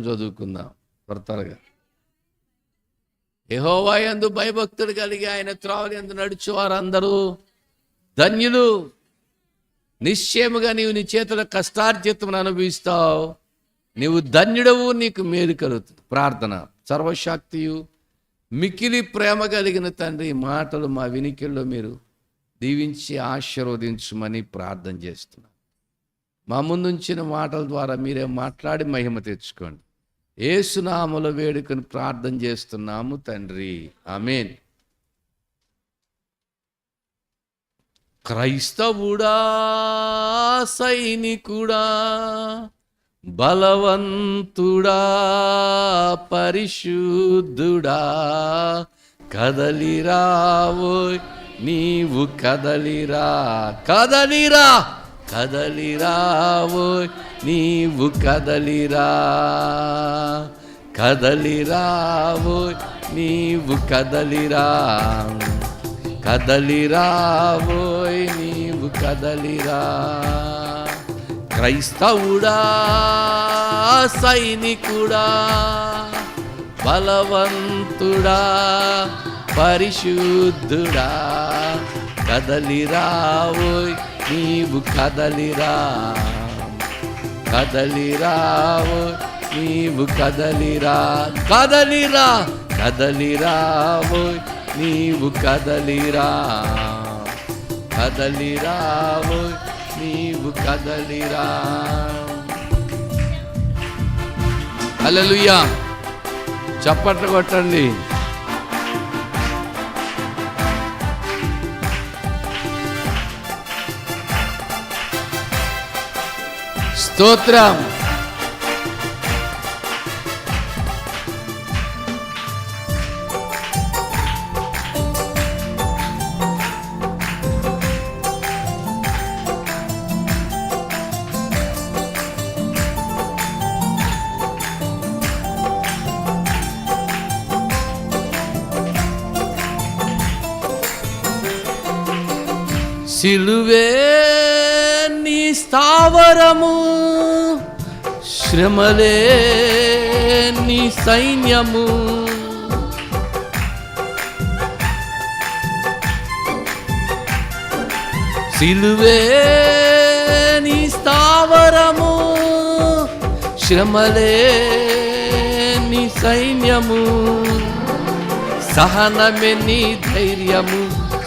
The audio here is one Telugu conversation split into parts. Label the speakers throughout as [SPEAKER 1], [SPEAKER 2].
[SPEAKER 1] మనం చదువుకుందాం త్వర త్వరగా. యెహోవా యందు భయభక్తుడు కలిగి ఆయన త్రావలి ఎందు నడుచు వారందరూ ధన్యులు. నిశ్చయముగా నీవు నీ చేతుల కష్టార్జితం అనుభవిస్తావు. నీవు ధన్యుడవు నీకు మేలు కలుగుతుంది. ప్రార్థన. సర్వశక్తియు మికిలి ప్రేమ కలిగిన తండ్రి మాటలు మా వినికిల్లో మీరు దీవించి ఆశీర్వదించమని ప్రార్థన చేస్తున్నాం. మా ముందుంచిన మాటల ద్వారా మీరే మాట్లాడి మహిమ తెచ్చుకోండి. ఏసునామల వేడుకను ప్రార్థన చేస్తున్నాము తండ్రి. ఆమెన్. క్రైస్తవుడా సైనికుడా బలవంతుడా పరిశుద్ధుడా కదలిరావోయ్ నీవు కదలిరా కదలిరా కదలిరావోయ్ నీవు కదలిరా కదలిరావు నీవు కదలిరా కదలిరావోయ్ నీవు కదలిరా. క్రైస్తవుడా సైనికుడా బలవంతుడా పరిశుద్ధుడా కదలిరావోయ్ నీవు కదలిరా. కదలిరావోయ్ నీవు కదలిరా కదలిరా కదలిరావోయ్ నీవు కదలిరా. కదలిరావోయ్ నీవు కదలిరా. అలలుయ్యా చప్పట్లు కొట్టండి. స్తోత్రం సిలువే నీ భారము శ్రమలే నీ సైన్యము. సిలువే నీ స్థావరము శ్రమలే నీ సైన్యము. సహనమే నీ ధైర్యము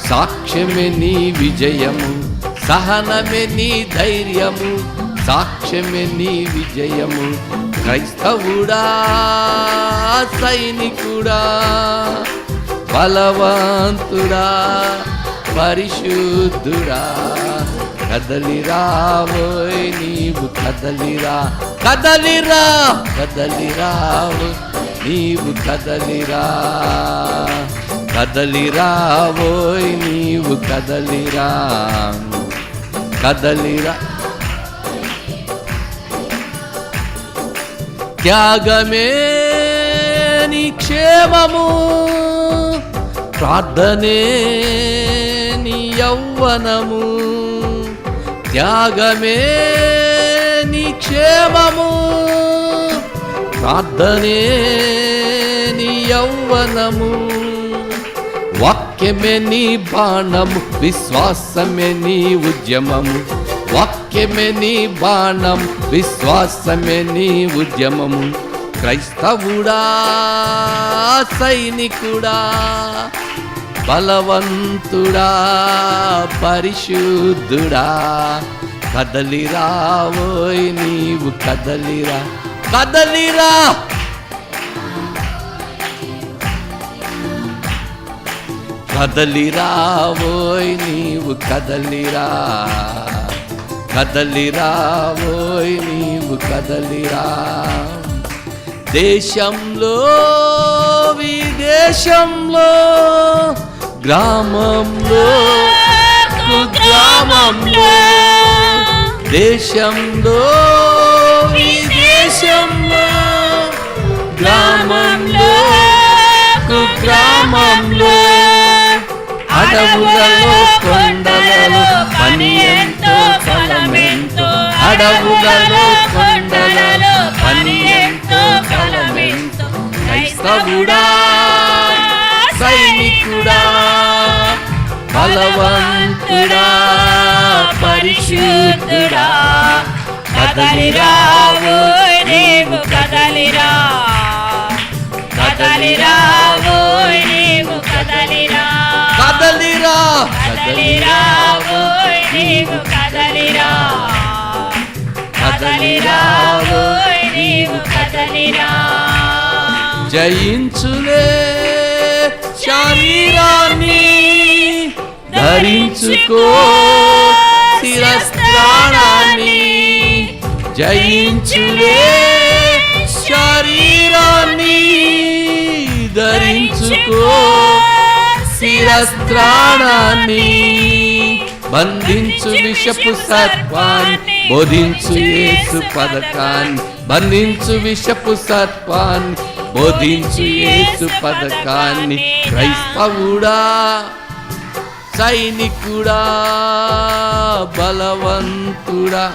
[SPEAKER 1] సాక్ష్యమే నీ విజయము. సహనమే నీ ధైర్యము సాక్ష్యమే నీ విజయము. క్రైస్తవుడా సైనికుడా బలవంతుడా పరిశుద్ధుడా. కదలిరావోయ్ నీవు కదలిరా కదలిరా కదలిరావు నీవు కదలిరా. కదలిరావోయ్ నీవు కదలిరా కదలిరా. త్యాగమే నీ క్షేమము. ప్రార్థనే నీ యౌవనము. త్యాగమే నీ క్షేమము. ప్రార్థనే నీ యౌవనము. వాక్యమే నీ బాణము విశ్వాసమే నీ ఉద్యమము. వాక్యమే నీ బాణం విశ్వాసమే నీ ఉద్యమము క్రైస్తవుడా సైనికుడా బలవంతుడా పరిశుద్ధుడా. కదలిరావోయ్ నీవు కదలిరా కదలిరా. కదలిరావోయ్ నీవు కదలిరా. కదలిరావోయ్ నీవు కదలిరా. దేశంలో విదేశంలో గ్రామంలో గ్రామంలో దేశంలో విదేశంలో గ్రామంలో కుగ్రామంలో అడవులలో కొండలలో పని ఎంతో ఫలమెంతో అడవులలో కొండలలో పని ఎంతో క్రైస్తవుడా సైనికుడా బలవంతుడా పరిశుద్ధుడా
[SPEAKER 2] కదలిరావు నీవు కదలిరా. కదలిరావు నీవు కదలిరా.
[SPEAKER 1] కదలిరా.
[SPEAKER 2] కదలిరావు నీవు కదలిరా. కదలిరావు నీవు కదలిరా.
[SPEAKER 1] జయించులే శరీరాన్ని. ధరించుకో శిరస్త్రాణాన్ని. జయించులే శరీరాన్ని. ధరించుకో శిరస్త్రాణాన్ని బంధించు విషపు సర్పాన్ని బోధించు యేసు పథకాన్ని బంధించు విషపు సర్పాన్ని బోధించు యేసు పథకాన్ని క్రైస్తవుడా సైనికుడా బలవంతుడా.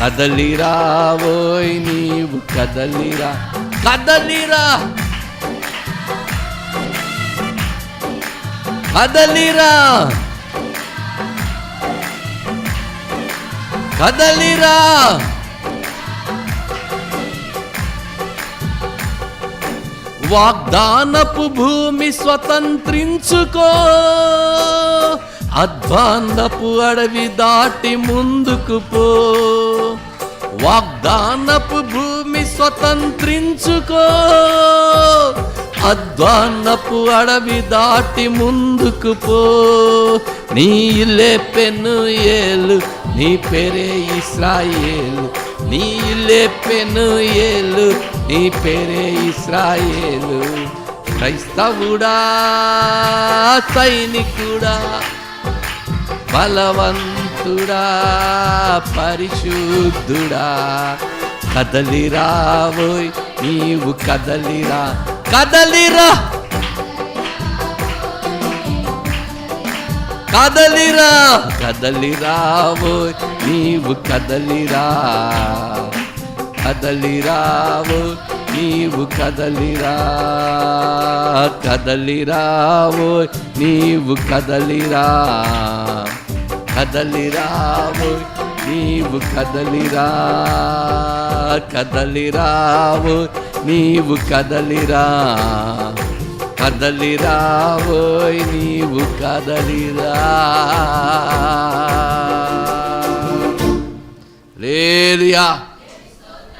[SPEAKER 1] కదలిరావోయ్ నీవు కదలిరా కదలిరా. కదలిరా. కదలిరా. వాగ్దానపు భూమి స్వతంత్రించుకో. అధ్వాన్నపు అడవి దాటి ముందుకు పో. వాగ్దానపు భూమి స్వతంత్రించుకో. అద్వాన్నపు అడవి దాటి ముందుకు పో. నీ ఇల్లే పెన్ను ఏలు నీ పేరే ఇస్రాయేలు. నీ ఇల్లే పెన్ను ఏలు నీ పేరే ఇస్రాయేలు. క్రైస్తవుడా సైనికుడా బలవంతుడా పరిశుద్ధుడా. కదలిరావోయ్ నీవు కదలిరా. కదలిరా. కదలిరా. కదలిరావోయ్ నీవు కదలిరా. కదలిరావో నీవు కదలిరా. కదలిరావో నీవు కదలిరా. కదలిరావో నీవు కదలిరా కదలిరావు నీవు కదలిరా కదలిరావోయ్ నీవు కదలిరా. లేలుయా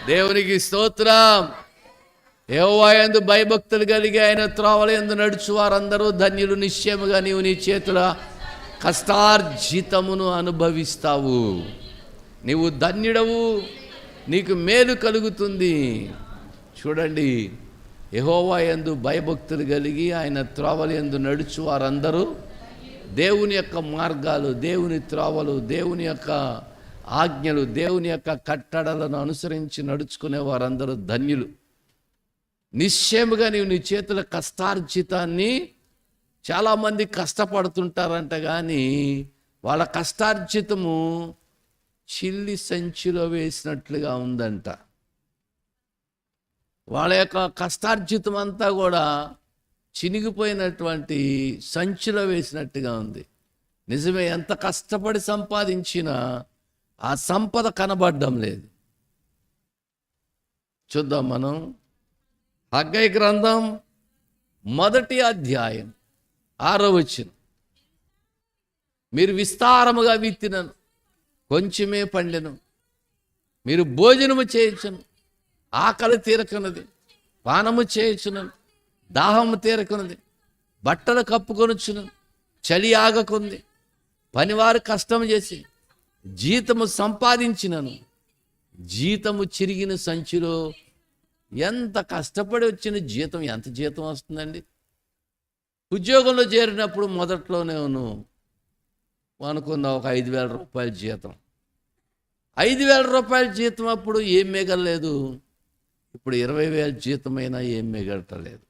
[SPEAKER 1] దేవునికి స్తోత్రం. యందు భయభక్తులు కలిగి ఆయన త్రోవల ఎందు నడుచు వారందరూ ధన్యులు నిశ్చయముగా నీవు నీ చేతుల కష్టార్జితమును అనుభవిస్తావు. నీవు ధన్యుడవు నీకు మేలు కలుగుతుంది. చూడండి యహోవా ఎందు భయభక్తులు కలిగి ఆయన త్రోవలు ఎందు నడుచు వారందరూ దేవుని యొక్క మార్గాలు దేవుని త్రోవలు దేవుని యొక్క ఆజ్ఞలు దేవుని యొక్క కట్టడలను అనుసరించి నడుచుకునే వారందరూ ధన్యులు. నిశ్చయముగా నీవు నీ చేతుల కష్టార్జితాన్ని చాలామంది కష్టపడుతుంటారంట కానీ వాళ్ళ కష్టార్జితము చిల్లి సంచిలో వేసినట్లుగా ఉందంట. వాళ్ళ యొక్క కష్టార్జితం అంతా కూడా చినిగిపోయినటువంటి సంచిలో వేసినట్టుగా ఉంది. నిజమే ఎంత కష్టపడి సంపాదించినా ఆ సంపద కనబడడం లేదు. చూద్దాం మనం. హగ్గై గ్రంథం మొదటి అధ్యాయం ఆరో వచ్చిన మీరు విస్తారముగా విత్తినను. కొంచెమే పండెను. మీరు భోజనము చేయొచ్చును ఆకలి తీరకున్నది. పానము చేయొచ్చును దాహము తీరకున్నది. బట్టలు కప్పుకొనొచ్చును చలి ఆగకుంది. పనివారు కష్టం చేసి జీతము సంపాదించినను. జీతము చిరిగిన సంచిలో ఎంత కష్టపడి వచ్చిన జీతం ఎంత జీతం వస్తుందండి? ఉద్యోగంలో చేరినప్పుడు మొదట్లోనే నువ్వు అనుకుందాం ఒక ఐదు వేల రూపాయల జీతం. ఐదు వేల రూపాయల జీతం అప్పుడు ఏం మిగలలేదు. ఇప్పుడు ఇరవై వేల జీతమైనా ఏం మిగలటలేదు.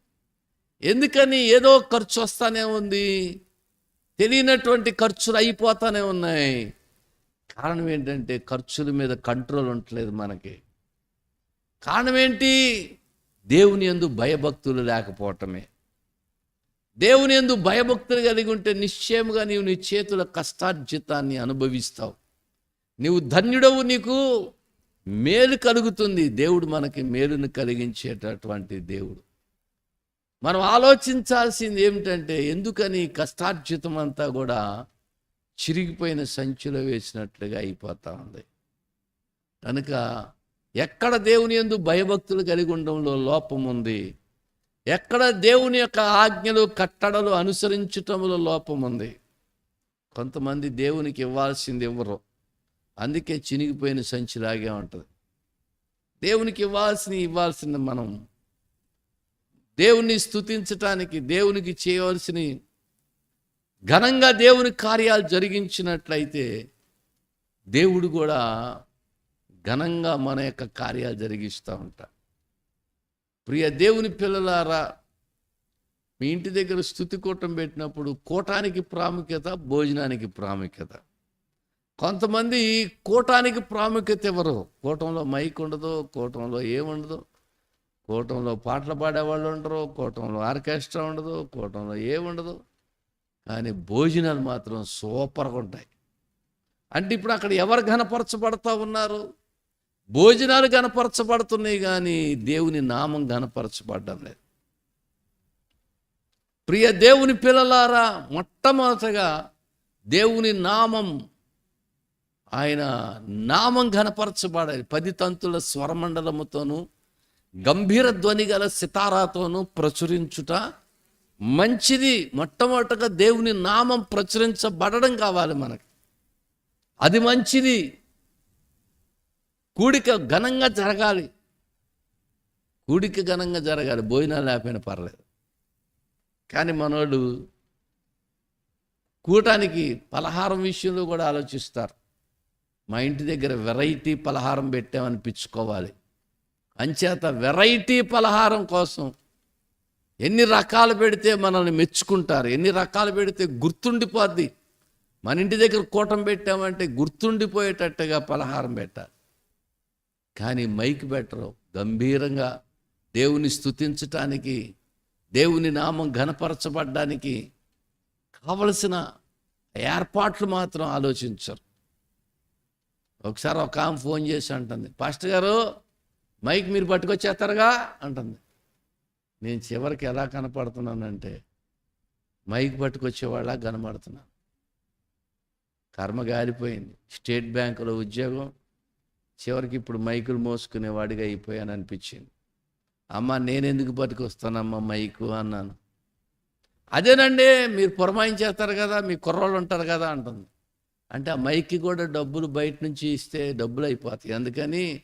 [SPEAKER 1] ఎందుకని ఏదో ఖర్చు వస్తానే ఉంది. తెలియనటువంటి ఖర్చులు అయిపోతానే ఉన్నాయి. కారణం ఏంటంటే ఖర్చుల మీద కంట్రోల్ ఉండట్లేదు మనకి. కారణం ఏంటి? దేవుని యందు భయభక్తులు లేకపోవటమే. దేవుని ఎందు భయభక్తులు కలిగి ఉంటే నిశ్చయముగా నీవు నీ చేతుల కష్టార్జితాన్ని అనుభవిస్తావు. నీవు ధన్యుడవు నీకు మేలు కలుగుతుంది. దేవుడు మనకి మేలును కలిగించేటటువంటి దేవుడు. మనం ఆలోచించాల్సింది ఏమిటంటే ఎందుకని కష్టార్జితం అంతా కూడా చిరిగిపోయిన సంచిలో వేసినట్లుగా అయిపోతా ఉంది. కనుక ఎక్కడ దేవుని ఎందు భయభక్తులు కలిగి ఉండడంలో లోపం ఉంది ఎక్కడ దేవుని యొక్క ఆజ్ఞలు కట్టడలు అనుసరించటంలో లోపం ఉంది కొంతమంది దేవునికి ఇవ్వాల్సింది ఇవ్వరు. అందుకే చినిగిపోయిన సంచిలాగే ఉంటుంది. దేవునికి ఇవ్వాల్సిన ఇవ్వాల్సింది మనం. దేవుణ్ణి స్తుతించటానికి దేవునికి చేయవలసిన ఘనంగా దేవుని కార్యాలు జరిగించినట్లయితే దేవుడు కూడా ఘనంగా మన యొక్క కార్యాలు జరిగిస్తూ ఉంటాడు. ప్రియ దేవుని పిల్లలారా మీ ఇంటి దగ్గర స్థుతి కూటం పెట్టినప్పుడు కూటానికి ప్రాముఖ్యత భోజనానికి ప్రాముఖ్యత. కొంతమంది కూటానికి ప్రాముఖ్యత ఇవ్వరు. కూటంలో మైక్ ఉండదు కూటంలో ఏముండదు కూటంలో పాటలు పాడేవాళ్ళు ఉండరు కూటంలో ఆర్కెస్ట్రా ఉండదు కూటంలో ఏముండదు కానీ భోజనాలు మాత్రం సూపర్గా ఉంటాయి. అంటే ఇప్పుడు అక్కడ ఎవరు ఘనపరచబడతా ఉన్నారు? భోజనాలు గనపరచబడుతున్నాయి కానీ దేవుని నామం గనపరచబడడం లేదు. ప్రియ దేవుని పిల్లలారా మొట్టమొదటగా దేవుని నామం ఆయన నామం ఘనపరచబడాలి పది తంతుల స్వరమండలముతోనూ గంభీర ధ్వని గల సితారాతోనూ ప్రచురించుట మంచిది. మొట్టమొదటగా దేవుని నామం ప్రచురించబడడం కావాలి మనకి. అది మంచిది. కూడిక ఘనంగా జరగాలి. కూడిక ఘనంగా జరగాలి. భోజనాలు లేకపోయినా పర్లేదు. కానీ మనోడు కూటానికి పలహారం విషయంలో కూడా ఆలోచిస్తారు. మా ఇంటి దగ్గర వెరైటీ పలహారం పెట్టామనిపించుకోవాలి. అంచేత వెరైటీ పలహారం కోసం ఎన్ని రకాలు పెడితే మనల్ని మెచ్చుకుంటారు ఎన్ని రకాలు పెడితే గుర్తుండిపోద్ది. మన ఇంటి దగ్గర కూటం పెట్టామంటే గుర్తుండిపోయేటట్టుగా పలహారం పెట్టాలి. కానీ మైక్ పెట్టరు గంభీరంగా దేవుని స్తుతించటానికి దేవుని నామం ఘనపరచబడ్డానికి కావలసిన ఏర్పాట్లు మాత్రం ఆలోచించరు. ఒకసారి ఒక ఆమె ఫోన్ చేసి అంటుంది పాస్టర్ గారు మైక్ మీరు పట్టుకొచ్చేస్తారుగా? అంటుంది. నేను చివరికి ఎలా కనపడుతున్నానంటే మైక్ పట్టుకొచ్చేవాళ్ళ కనపడుతున్నాను కర్మ గారిపోయింది. స్టేట్ బ్యాంకులో ఉద్యోగం చివరికి ఇప్పుడు మైకులు మోసుకునేవాడిగా అయిపోయాను అనిపించింది అమ్మ నేనెందుకు పట్టుకొస్తానమ్మ మైకు అన్నాను. అదేనండి మీరు పురమాయించేస్తారు కదా మీ కుర్రోళ్ళు ఉంటారు కదా అంటుంది. అంటే ఆ మైక్కి కూడా డబ్బులు బయట నుంచి ఇస్తే డబ్బులు అయిపోతాయి. అందుకని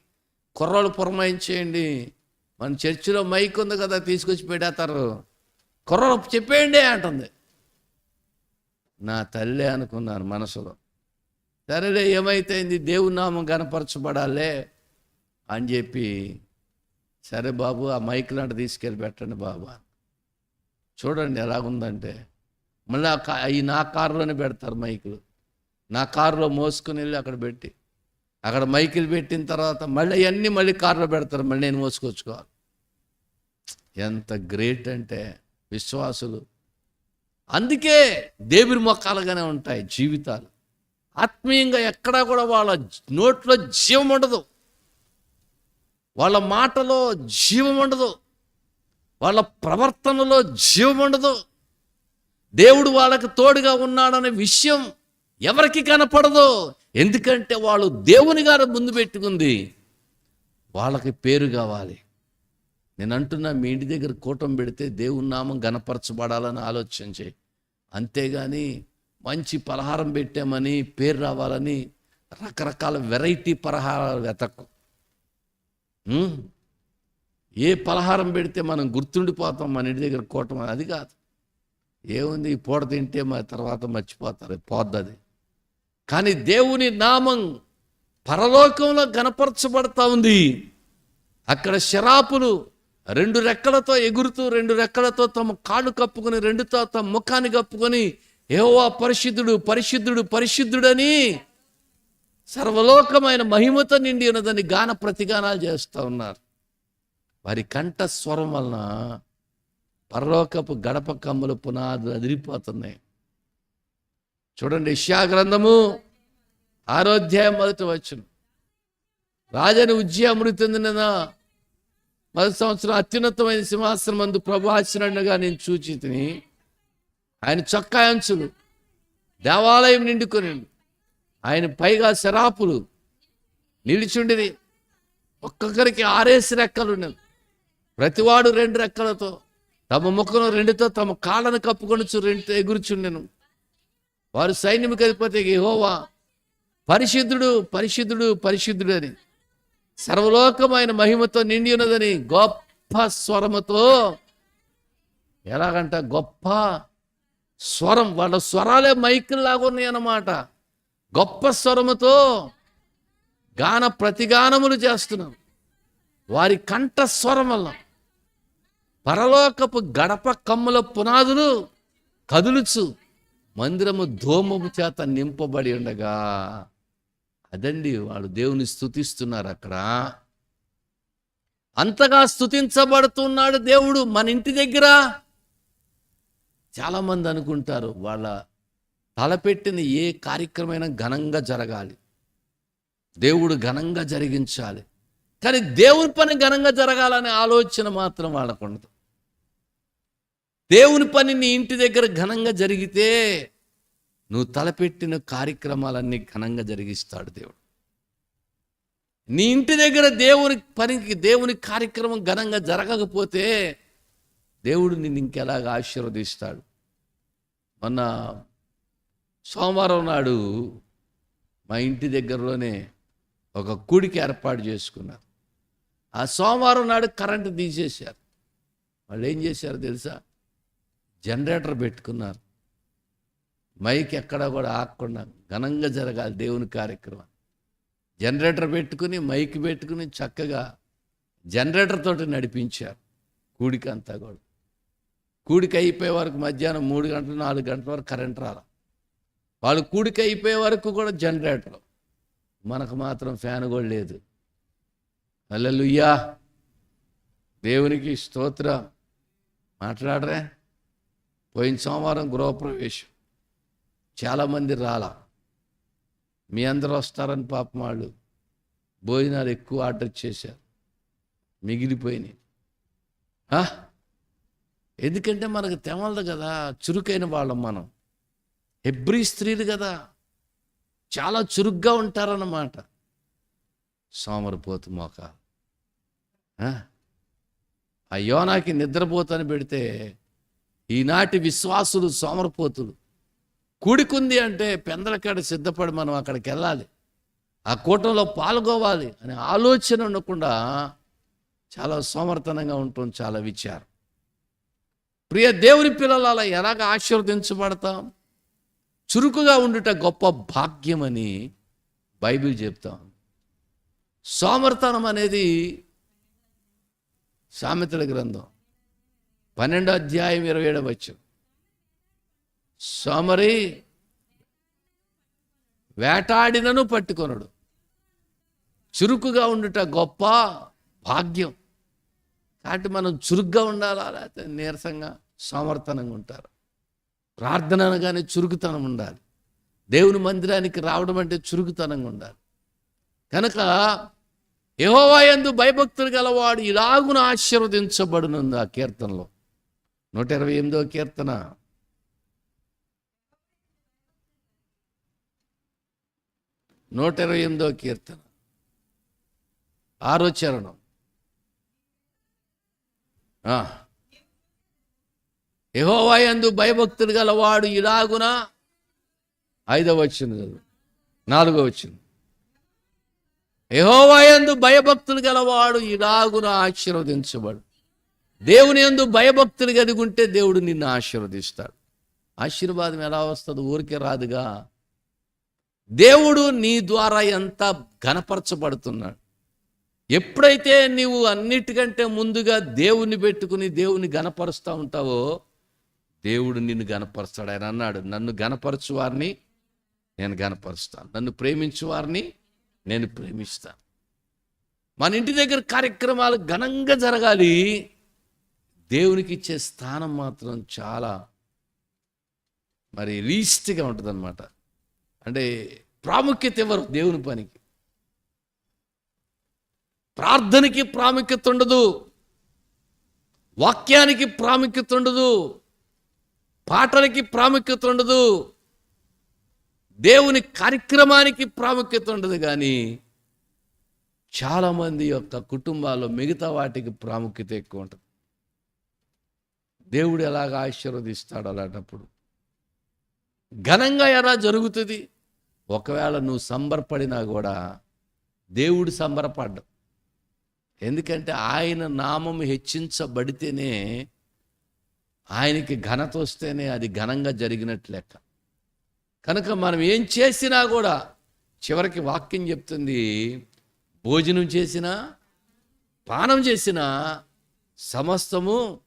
[SPEAKER 1] కుర్రోళ్ళు పురమాయించేయండి. మన చర్చిలో మైక్ ఉంది కదా తీసుకొచ్చి పెట్టేస్తారు. కుర్రోళ్ళు చెప్పేయండి అంటుంది. నా తల్లే అనుకున్నాను మనసులో. సరేలే ఏమైతేంది? దేవుని నామం కనపరచబడాలే అని చెప్పి సరే బాబు ఆ మైక్ లాంటి తీసుకెళ్ళి పెట్టండి బాబు. చూడండి ఎలాగుందంటే మళ్ళీ ఆ ఈ నా కారులోనే పెడతారు మైకులు. నా కారులో మోసుకుని వెళ్ళి అక్కడ పెట్టి అక్కడ మైకులు పెట్టిన తర్వాత మళ్ళీ అవన్నీ మళ్ళీ కారులో పెడతారు మళ్ళీ నేను మోసుకొచ్చుకోవాలి. ఎంత గ్రేట్ అంటే విశ్వాసులు. అందుకే దేవుని మొక్కలుగానే ఉంటాయి జీవితాలు. ఆత్మీయంగా ఎక్కడా కూడా వాళ్ళ నోట్లో జీవం ఉండదు. వాళ్ళ మాటలో జీవం ఉండదు. వాళ్ళ ప్రవర్తనలో జీవం ఉండదు. దేవుడు వాళ్ళకి తోడుగా ఉన్నాడనే విషయం ఎవరికి కనపడదు. ఎందుకంటే వాళ్ళు దేవుని గారు ముందు పెట్టుకుంది. వాళ్ళకి పేరు కావాలి. నేను అంటున్నా మీ ఇంటి దగ్గర కూటం పెడితే దేవుని నామం గనపరచబడాలని ఆలోచన చేయి అంతేగాని మంచి పలహారం పెట్టామని పేరు రావాలని రకరకాల వెరైటీ పలహారాలు వెతకు ఏ పలహారం పెడితే మనం గుర్తుండిపోతాం మన ఇంటి దగ్గర కూటం అది కాదు. ఏముంది? ఈ పూట తింటే మా తర్వాత మర్చిపోతారు. పోద్దది కానీ దేవుని నామం పరలోకంలో గనపరచబడతా ఉంది. అక్కడ శరాపులు రెండు రెక్కలతో ఎగురుతూ రెండు రెక్కలతో తమ కాళ్ళు కప్పుకొని రెండుతో తమ ముఖాన్ని కప్పుకొని ఏవో పరిశుద్ధుడు పరిశుద్ధుడు పరిశుద్ధుడని సర్వలోకమైన మహిమతో నిండి ఉన్నదని గాన ప్రతిగానాలు చేస్తూ ఉన్నారు. వారి కంఠ స్వరం వలన పరలోకపు గడప కమ్ముల పునాదులు అదిరిపోతున్నాయి. చూడండి ఇష్యా గ్రంథము ఆరోధ్యాయం మొదటి వచ్చిన రాజని ఉజ్జయ అమృతందిన మొదటి సంవత్సరం అత్యున్నతమైన సింహాసనం మందు ప్రభాసినట్టుగా నేను చూచి తిని ఆయన చొక్కా అంచులు దేవాలయం నిండుకొని ఆయన పైగా శరాపులు నిలిచుండిది. ఒక్కొక్కరికి ఆరేసి రెక్కలు ఉన్నది ప్రతివాడు రెండు రెక్కలతో తమ ముఖను రెండుతో తమ కాళ్ళను కప్పుకొనుచు రెండుతో ఎగురుచుండెను. వారు సైన్యము కలిపోతే యెహోవా పరిశుద్ధుడు పరిశుద్ధుడు పరిశుద్ధుడు అని. సర్వలోకమైన మహిమతో నిండి ఉన్నదని గొప్ప స్వరముతో ఎలాగంట గొప్ప స్వరం వాళ్ళ స్వరాలే మైకుల్లాగా ఉన్నాయి అన్నమాట గొప్ప స్వరముతో గాన ప్రతిగానములు చేస్తున్నాం. వారి కంఠ స్వరం వల్ల పరలోకపు గడప కమ్ముల పునాదులు కదులుచు మందిరము ధూమము చేత నింపబడి ఉండగా అదండి వాళ్ళు దేవుని స్థుతిస్తున్నారు అక్కడ. అంతగా స్తుతించబడుతున్నాడు దేవుడు మన ఇంటి దగ్గర. చాలామంది అనుకుంటారు వాళ్ళ తలపెట్టిన ఏ కార్యక్రమైనా ఘనంగా జరగాలి. దేవుడు ఘనంగా జరిగించాలి. కానీ దేవుని పని ఘనంగా జరగాలనే ఆలోచన మాత్రం వాళ్ళకు ఉండదు. దేవుని పని నీ ఇంటి దగ్గర ఘనంగా జరిగితే నువ్వు తలపెట్టిన కార్యక్రమాలన్నీ ఘనంగా జరిగిస్తాడు దేవుడు. నీ ఇంటి దగ్గర దేవుని పనికి దేవుని కార్యక్రమం ఘనంగా జరగకపోతే దేవుడు నిన్ను ఇంకెలాగ ఆశీర్వదిస్తాడు? మొన్న సోమవారం నాడు మా ఇంటి దగ్గరలోనే ఒక కూడికి ఏర్పాటు చేసుకున్నారు. ఆ సోమవారం నాడు కరెంటు తీసేశారు. వాళ్ళు ఏం చేశారు తెలుసా? జనరేటర్ పెట్టుకున్నారు. మైక్ ఎక్కడ కూడా ఆగకుండా ఘనంగా జరగాలి దేవుని కార్యక్రమం. జనరేటర్ పెట్టుకుని మైక్ పెట్టుకుని చక్కగా జనరేటర్ తోటి నడిపించారు. కూడికంతా కూడా. కూడిక అయిపోయే వరకు మధ్యాహ్నం మూడు గంటలు నాలుగు గంటల వరకు కరెంట్ రాల. వాళ్ళు కూడిక అయిపోయే వరకు కూడా జనరేటర్. మనకు మాత్రం ఫ్యాన్ కూడా లేదు. అల్లెలుయ్యా దేవునికి స్తోత్ర. మాట్లాడరే? పోయిన సోమవారం గృహప్రవేశం. చాలామంది రాలా. మీ అందరూ వస్తారని పాపం వాళ్ళు. భోజనాలు ఎక్కువ ఆర్డర్ చేశారు. మిగిలిపోయినాయి. ఆ? ఎందుకంటే మనకు తెమలదు కదా చురుకైన వాళ్ళం మనం. ఎబ్రీ స్త్రీలు కదా చాలా చురుగ్గా ఉంటారన్నమాట. సోమరిపోతు మోక ఆ? ఆ యోనాకి నిద్రపోతని పెడితే ఈనాటి విశ్వాసులు సోమరిపోతులు. కూడికుంది అంటే పెందలకాడ సిద్ధపడి మనం అక్కడికి వెళ్ళాలి. ఆ కూటంలో పాల్గొవాలి అనే ఆలోచన ఉండకుండా చాలా సోమర్తనంగా ఉంటుంది చాలా విచారం. ప్రియ దేవుని పిల్లలు అలా ఎలాగ ఆశీర్వదించబడతాం? చురుకుగా ఉండుట గొప్ప భాగ్యమని బైబిల్ చెప్తాం సోమర్తనం అనేది సామెతల గ్రంథం. పన్నెండో అధ్యాయం ఇరవై ఏడవచ్చు సోమరి వేటాడినను పట్టుకొనడు. చురుకుగా ఉండుట గొప్ప భాగ్యం. కాబట్టి మనం చురుగ్గా ఉండాలా లేకపోతే నీరసంగా సమర్థనంగా ఉంటారు? ప్రార్థన అనగానే చురుకుతనం ఉండాలి. దేవుని మందిరానికి రావడం అంటే చురుకుతనంగా ఉండాలి. కనుక యహోవాయందు భయభక్తులు గలవాడు ఇలాగున ఆశీర్వదించబడునుంది ఆ కీర్తనలో. నూట ఇరవై ఎనిమిదో కీర్తన. నూట ఇరవై ఎనిమిదో కీర్తన. ఆరో చరణం. యహోవాయందు భయభక్తులు గలవాడు ఇలాగున ఐదవ వచ్చింది నాలుగో వచ్చింది యహోవాయందు భయభక్తులు గలవాడు ఇలాగున ఆశీర్వదించబడు. దేవుని యందు భయభక్తులు కలిగి ఉంటే దేవుడు నిన్ను ఆశీర్వదిస్తాడు. ఆశీర్వాదం ఎలా వస్తుంది? ఊరికే రాదుగా. దేవుడు నీ ద్వారా ఎంత ఘనపరచబడుతున్నాడు. ఎప్పుడైతే నీవు అన్నిటికంటే ముందుగా దేవుని పెట్టుకుని దేవుని గనపరుస్తూ ఉంటావో దేవుడు నిన్ను గనపరుస్తాడు ఆయన అన్నాడు నన్ను గనపరచు వారిని నేను గనపరుస్తాను నన్ను ప్రేమించు వారిని నేను ప్రేమిస్తాను. మన ఇంటి దగ్గర కార్యక్రమాలు ఘనంగా జరగాలి. దేవునికి ఇచ్చే స్థానం మాత్రం చాలా మరి లీస్ట్గా ఉంటుంది అంటే ప్రాముఖ్యత ఇవ్వరు దేవుని పనికి. ప్రార్థనకి ప్రాముఖ్యత ఉండదు. వాక్యానికి ప్రాముఖ్యత ఉండదు. పాటలకి ప్రాముఖ్యత ఉండదు. దేవుని కార్యక్రమానికి ప్రాముఖ్యత ఉండదు కానీ చాలామంది యొక్క కుటుంబాల్లో మిగతా వాటికి ప్రాముఖ్యత ఎక్కువ ఉంటుంది. దేవుడు ఎలాగ ఆశీర్వదిస్తాడు అలాంటప్పుడు? ఘనంగా ఎలా జరుగుతుంది? ఒకవేళ నువ్వు సంబరపడినా కూడా దేవుడు సంబరపడ్డావు ఎందుకంటే ఆయన నామం హెచ్చించబడితేనే ఆయనకి ఘనత వస్తేనే అది ఘనంగా జరిగినట్లు లెక్క. కనుక మనం ఏం చేసినా కూడా చివరికి వాక్యం చెప్తుంది భోజనం చేసినా పానం చేసినా సమస్తము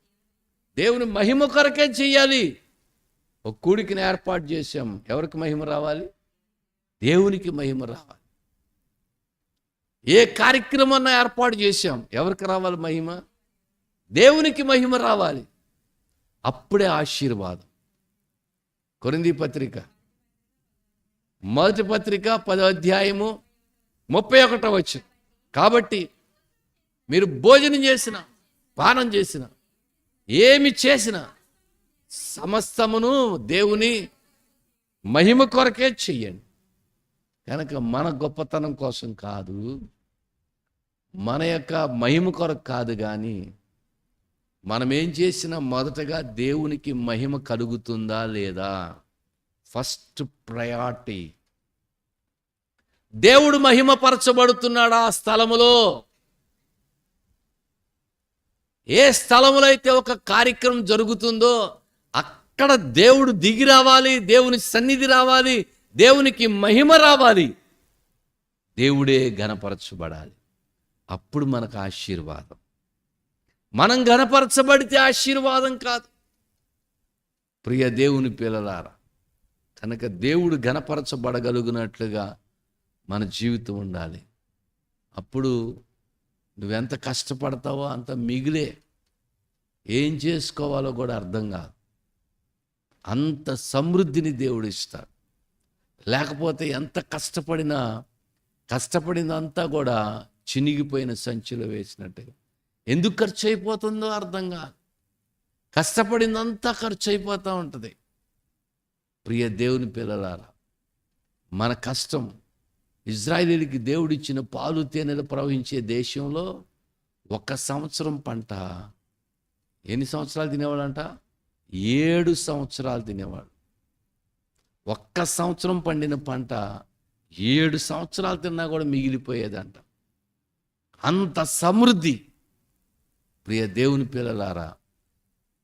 [SPEAKER 1] దేవుని మహిమ కొరకే చెయ్యాలి ఒక కూడికిని ఏర్పాటు చేశాం. ఎవరికి మహిమ రావాలి? దేవునికి మహిమ రావాలి. ఏ కార్యక్రమాన్ని ఏర్పాటు చేశాం. ఎవరికి రావాలి మహిమ? దేవునికి మహిమ రావాలి. అప్పుడే ఆశీర్వాదం. కొరింది పత్రిక. మొదటి పత్రిక పదో అధ్యాయము ముప్పై ఒకటో వచ్చు కాబట్టి మీరు భోజనం చేసిన పానం చేసిన ఏమి చేసిన సమస్తమును దేవుని మహిమ కొరకే చెయ్యండి. కనుక మన గొప్పతనం కోసం కాదు మన యొక్క మహిమ కొరకు కాదు కానీ మనం ఏం చేసినా మొదటగా దేవునికి మహిమ కలుగుతుందా లేదా? First priority. దేవుడు మహిమపరచబడుతున్నాడు ఆ స్థలములో? ఏ స్థలములో అయితే ఒక కార్యక్రమం జరుగుతుందో అక్కడ దేవుడు దిగి రావాలి దేవుని సన్నిధి రావాలి దేవునికి మహిమ రావాలి. దేవుడే ఘనపరచబడాలి. అప్పుడు మనకు ఆశీర్వాదం. మనం ఘనపరచబడితే ఆశీర్వాదం కాదు. ప్రియ దేవుని పిల్లలారా కనుక దేవుడు ఘనపరచబడగలుగునట్లుగా మన జీవితం ఉండాలి. అప్పుడు నువ్వెంత కష్టపడతావో అంత మిగిలే. ఏం చేసుకోవాలో కూడా అర్థం కాదు. అంత సమృద్ధిని దేవుడు ఇస్తాడు. లేకపోతే ఎంత కష్టపడినా కష్టపడినంతా కూడా చినిగిపోయిన సంచిలో వేసినట్టే. ఎందుకు ఖర్చు అయిపోతుందో అర్థం కాదు. కష్టపడినంతా ఖర్చు అయిపోతూ ఉంటుంది. ప్రియ దేవుని పిల్లలారా మన కష్టం ఇజ్రాయేలీకి దేవుడిచ్చిన పాలు తేనెలు ప్రవహించే దేశంలో ఒక సంవత్సరం పంట. ఎన్ని సంవత్సరాలు తినేవాడంట ఏడు సంవత్సరాలు తినేవాడు ఒక్క సంవత్సరం పండిన పంట ఏడు సంవత్సరాలు తిన్నా కూడా మిగిలిపోయేదంట. అంత సమృద్ధి. ప్రియ దేవుని పిల్లలారా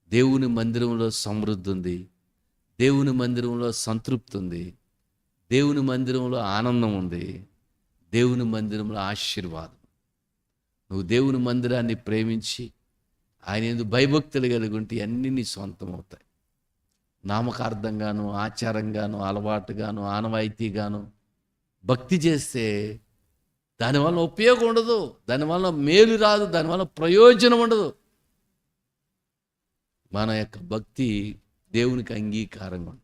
[SPEAKER 1] దేవుని మందిరంలో సమృద్ధి ఉంది. దేవుని మందిరంలో సంతృప్తి ఉంది. దేవుని మందిరంలో ఆనందం ఉంది. దేవుని మందిరంలో ఆశీర్వాదం. నువ్వు దేవుని మందిరాన్ని ప్రేమించి ఆయన ఎందుకు భయభక్తులు కలిగి ఉంటే అన్నీ నీ సొంతం అవుతాయి. నామకార్థంగాను ఆచారంగాను అలవాటుగాను ఆనవాయితీగాను భక్తి చేస్తే దానివల్ల ఉపయోగం ఉండదు దానివల్ల మేలు రాదు దానివల్ల ప్రయోజనం ఉండదు. మన యొక్క భక్తి దేవునికి అంగీకారంగా ఉంటుంది.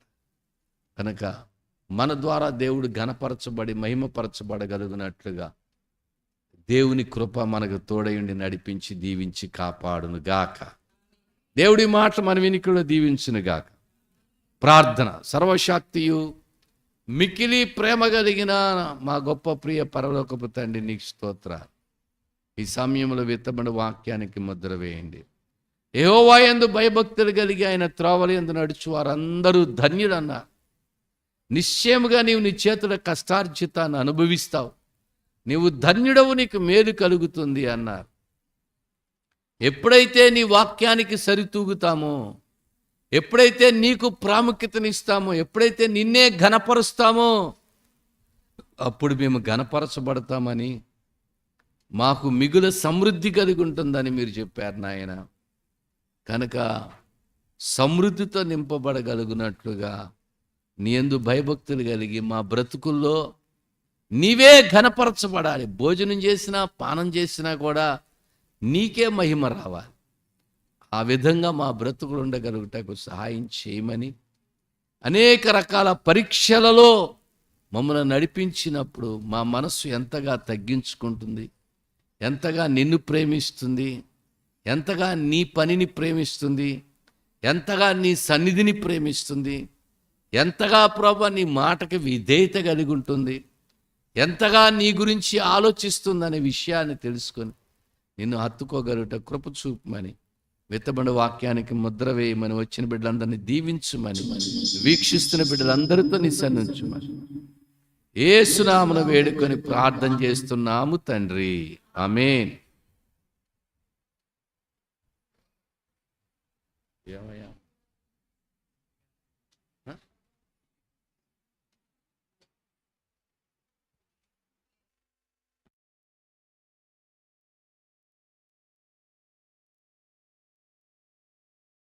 [SPEAKER 1] కనుక మన ద్వారా దేవుడు ఘనపరచబడి మహిమపరచబడగలుగునట్లుగా దేవుని కృప మనకు తోడయుండి నడిపించి దీవించి కాపాడును గాక దేవుడి మాట మన వినికిలో దీవించును గాక ప్రార్థన. సర్వశక్తియు మికిలి ప్రేమ కలిగిన మా గొప్ప ప్రియ పరలోకపు తండ్రి నీకు స్తోత్ర ఈ సమయంలో విత్తబడి వాక్యానికి ముద్ర వేయండి. ఏవో ఎందు భయభక్తులు కలిగి ఆయన త్రోవలు ఎందు నడుచు వారందరూ ధన్యులన్నారు నిశ్చయముగా నీవు నీ చేతుల కష్టార్జితాన్ని అనుభవిస్తావు. నీవు ధన్యుడవు నీకు మేలు కలుగుతుంది అన్నారు. ఎప్పుడైతే నీ వాక్యానికి సరితూగుతామో ఎప్పుడైతే నీకు ప్రాముఖ్యతనిస్తామో ఎప్పుడైతే నిన్నే ఘనపరుస్తామో అప్పుడు మేము ఘనపరచబడతామని మాకు మిగుల సమృద్ధి కలిగి ఉంటుందని మీరు చెప్పారు నాయన. కనుక సమృద్ధితో నింపబడగలుగునట్లుగా నీ ఎందు భయభక్తులు కలిగి మా బ్రతుకుల్లో నీవే ఘనపరచబడాలి. భోజనం చేసినా పానం చేసినా కూడా నీకే మహిమ రావాలి. ఆ విధంగా మా బ్రతుకులు ఉండగలుగుటకు సహాయం చేయమని అనేక రకాల పరీక్షలలో మమ్మల్ని నడిపించినప్పుడు మా మనస్సు ఎంతగా తగ్గించుకుంటుంది ఎంతగా నిన్ను ప్రేమిస్తుంది ఎంతగా నీ పనిని ప్రేమిస్తుంది ఎంతగా నీ సన్నిధిని ప్రేమిస్తుంది ఎంతగా ప్రభు నీ మాటకి విధేయత కలిగి ఉంటుంది ఎంతగా నీ గురించి ఆలోచిస్తుందనే విషయాన్ని తెలుసుకొని నిన్ను హత్తుకోగలుగుట కృప చూపమని విత్తబడి వాక్యానికి ముద్ర వేయమని వచ్చిన బిడ్డలందరినీ దీవించుమని వీక్షిస్తున్న బిడ్డలందరితో నీ సన్నించుమని ఏసునామను వేడుకొని ప్రార్థన చేస్తున్నాము తండ్రి. ఆమేన్. ఏమయ్యా?